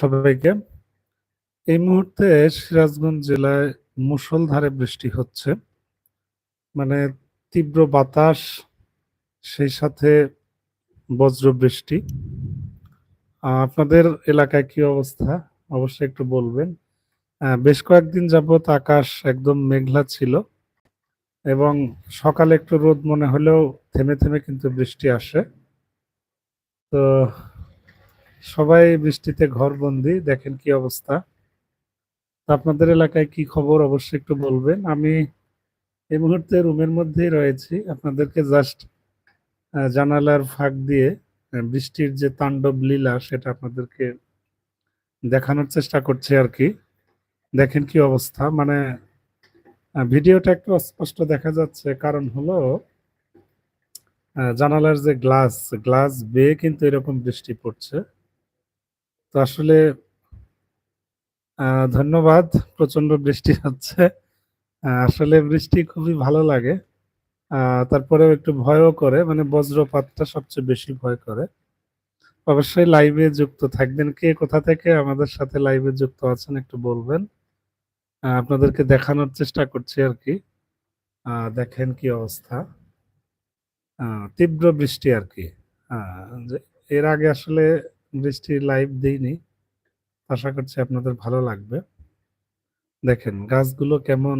সবাইকে। এই মুহূর্তে সিরাজগঞ্জ জেলায় মুষলধারে বৃষ্টি হচ্ছে। মানে তীব্র বাতাস, সেই সাথে বজ্র বৃষ্টি আপনাদের এলাকায় কি অবস্থা? অবশ্যই একটু বলবেন। বেশ কয়েকদিন যাবৎ আকাশ একদম মেঘলা ছিল এবং সকালে একটু রোদ মনে হলেও থেমে, থেমে কিন্তু বৃষ্টি আসে। তো সবাই বৃষ্টিতে ঘরবন্দি। দেখেন কি অবস্থা। আপনাদের এলাকায় কি খবর অবশ্যই একটু বলবেন। আমি এই মুহূর্তে রুমের মধ্যেই রয়েছি। আপনাদেরকে জাস্ট জানালার ফাঁক দিয়ে বৃষ্টির যে তাণ্ডব লীলা সেটা আপনাদেরকে দেখানোর চেষ্টা করছি আরকি। দেখেন কি অবস্থা। মানে ভিডিওটা একটু অস্পষ্ট দেখা যাচ্ছে। কারণ হলো জানালার যে গ্লাস, গ্লাস বেয়ে কিন্তু এরকম বৃষ্টি পড়ছে। তো আসলে ধন্যবাদ। প্রচণ্ড বৃষ্টি হচ্ছে। আসলে বৃষ্টি খুবই ভালো লাগে। তারপরেও একটু ভয়ও করে। মানে বজ্রপাতটা সবচেয়ে বেশি ভয় করে। অবশ্যই লাইভে যুক্ত থাকবেন। কে কোথা থেকে আমাদের সাথে লাইভে যুক্ত আছেন একটু বলবেন। আপনাদেরকে দেখানোর চেষ্টা করছি আরকি। আ, দেখেন কি অবস্থা। তীব্র বৃষ্টি আরকি। আ, যে এর আগে আসলে বৃষ্টির লাইভ দিইনি আশা করছি আপনাদের ভালো লাগবে। দেখেন গাছগুলো কেমন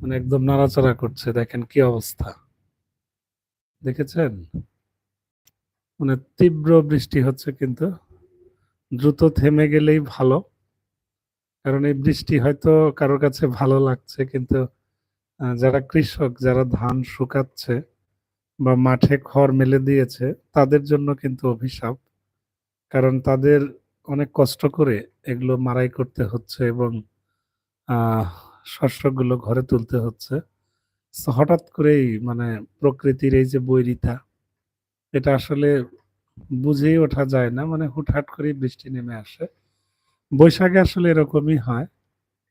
মানে একদম নাড়াচাড়া করছে। দেখেন কি অবস্থা। দেখেছেন? মানে তীব্র বৃষ্টি হচ্ছে কিন্তু। দ্রুত থেমে গেলেই ভালো। কারণ এই বৃষ্টি হয়তো কারোর কাছে ভালো লাগছে কিন্তু যারা কৃষক, যারা ধান শুকাচ্ছে বা মাঠে খড় মেলে দিয়েছে তাদের জন্য কিন্তু অভিশাপ। কারণ তাদের অনেক কষ্ট করে এগুলো মারাই করতে হচ্ছে এবং শস্যগুলো ঘরে তুলতে হচ্ছে। হঠাৎ করেই মানে প্রকৃতির এই যে বৈরিতা, এটা আসলে বুঝেই ওঠা যায় না। মানে হুটহাট করেই বৃষ্টি নেমে আসে। বৈশাখে আসলে এরকমই হয়।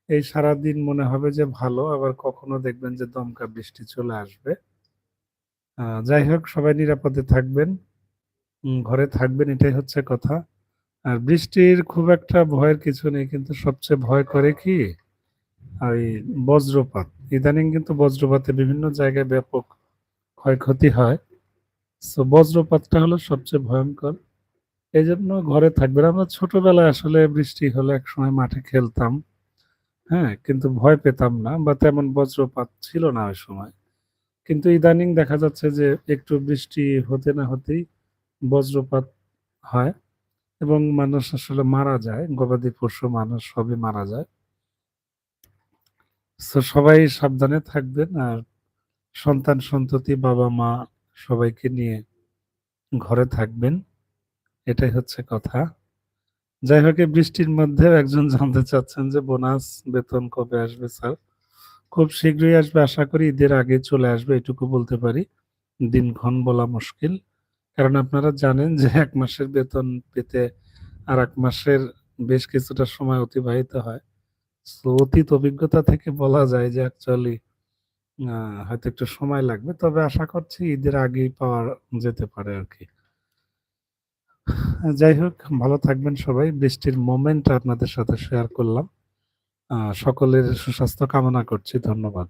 এই সারাদিন মনে হবে যে ভালো, আবার কখনো দেখবেন যে দমকা বৃষ্টি চলে আসবে। যাই হোক সবাই নিরাপদে থাকবেন। ঘরে থাকবেন, এটাই হচ্ছে কথা। আর বৃষ্টির খুব একটা ভয়ের কিছু নেই। কিন্তু সবচেয়ে ভয় করে কি? ওই বজ্রপাত। ইদানিং কিন্তু বজ্রপাতে বিভিন্ন জায়গায় ব্যাপক ক্ষয়ক্ষতি হয়। সো বজ্রপাতটা হলো সবচেয়ে ভয়ঙ্কর এই জন্য ঘরে থাকবেন। আমরা ছোটবেলায় আসলে বৃষ্টি হলে একসময় মাঠে খেলতাম। হ্যাঁ? কিন্তু ভয় পেতাম না বা তেমন বজ্রপাত ছিল না ওই সময়। কিন্তু ইদানিং দেখা যাচ্ছে যে একটু বৃষ্টি হতে না হতেই বজ্রপাত হয় এবং মানুষ আসলে মারা যায়। গবাদি পশু, মানুষ সবই মারা যায়। সো সবাই সাবধানে থাকবেন আর সন্তান-সন্ততি, বাবা-মা সবাইকে নিয়ে ঘরে থাকবেন। এটাই হচ্ছে কথা। যাই হোক বৃষ্টির মধ্যেও একজন জানতে চাচ্ছেন যে বোনাস বেতন কবে আসবে স্যার? খুব শীঘ্রই আসবে আশা করি ঈদের আগে চলে আসবে এটুকু বলতে পারি। দিনক্ষণ বলা মুশকিল। কারণ আপনারা জানেন যে এক মাসের বেতন পেতে আর এক মাসের বেশ কিছুটা সময় অতিবাহিত হয়। সো অতীত অভিজ্ঞতা থেকে বলা যায় যে অ্যাকচুয়ালি হয়তো একটু সময় লাগবে। তবে আশা করছি ঈদের আগেই পাওয়া যেতে পারে আর কি যাই হোক, ভালো থাকবেন সবাই। বৃষ্টির মোমেন্ট আপনাদের সাথে শেয়ার করলাম। সকলের সুস্বাস্থ্য কামনা করছি। ধন্যবাদ।